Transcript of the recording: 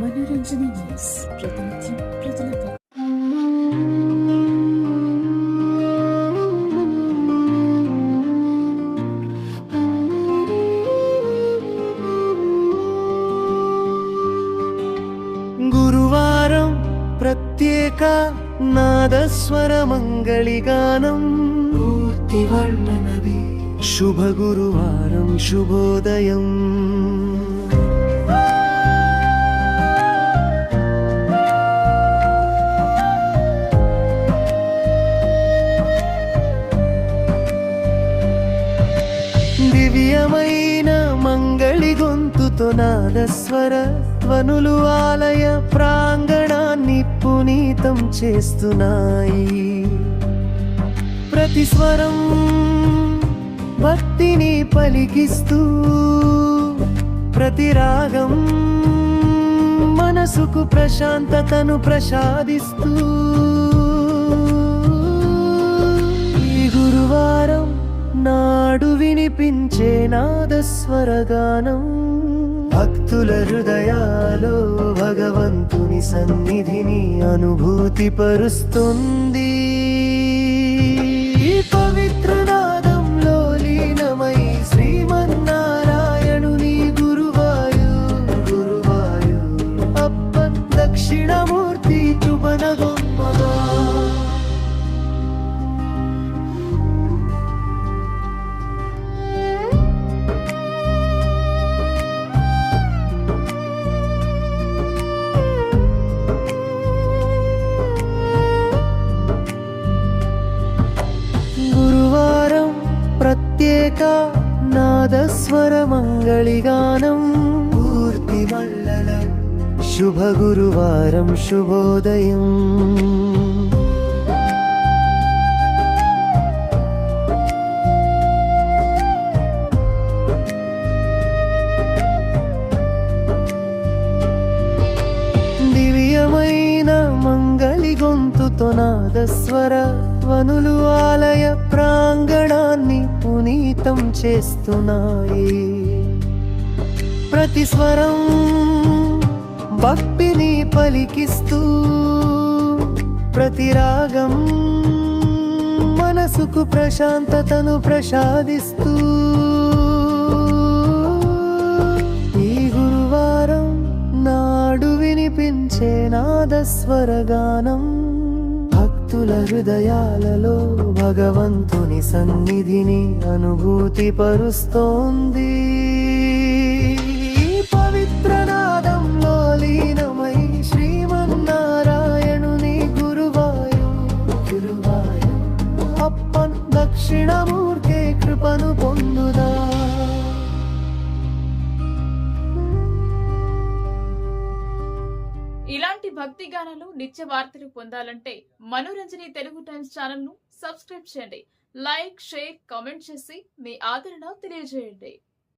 మనోరంజన news. ప్రతినిత్యం ప్రజలకు గురువారం ప్రత్యేక నాదస్వర మంగళిగానం పూర్తి వర్ణనది శుభ గురువారం శుభోదయం. దివ్యమైన మంగళి గొంతుతో నాదస్వర ధ్వనులు ఆలయ ప్రాంగణాన్ని పునీతం చేస్తున్నాయి. ప్రతి స్వరం భక్తిని పలికిస్తూ ప్రతి రాగం మనసుకు ప్రశాంతతను ప్రసాదిస్తూ ఈ గురువారం నా నాడు వినిపించే నాదస్వరగానం భక్తుల హృదయాలో భగవంతుని సన్నిధిని అనుభూతి పరుస్తుంది నాదస్వర మంగళిగానం పూర్తి మల్లల శుభ గురువారం శుభోదయం దివ్యమైన మంగళి గొంతుతో నాదస్వర ధ్వనులు ఆలయ ప్రాంగణాన్ని పునీతం చేస్తున్నాయి. ప్రతి స్వరం భక్తిని పలికిస్తూ ప్రతి రాగం మనసుకు ప్రశాంతతను ప్రసాదిస్తూ. ఈ గురువారం నాడు వినిపించే నాదస్వరగానం భక్తుల హృదయాలలో భగవంతుని సన్నిధిని అనుభూతి పరుస్తోంది ఈ లీనమై శ్రీమన్నారాయణుని గురువాయు గురువాయు అప్పన్ దక్షిణమూర్తి కృపను పొందుదా. భక్తి గానాలు నిత్య వార్తలు పొందాలంటే మనోరంజని తెలుగు టైమ్స్ ఛానల్ను సబ్స్క్రైబ్ చేయండి. లైక్ షేర్ కామెంట్ చేసి మీ ఆదరణ తెలియజేయండి.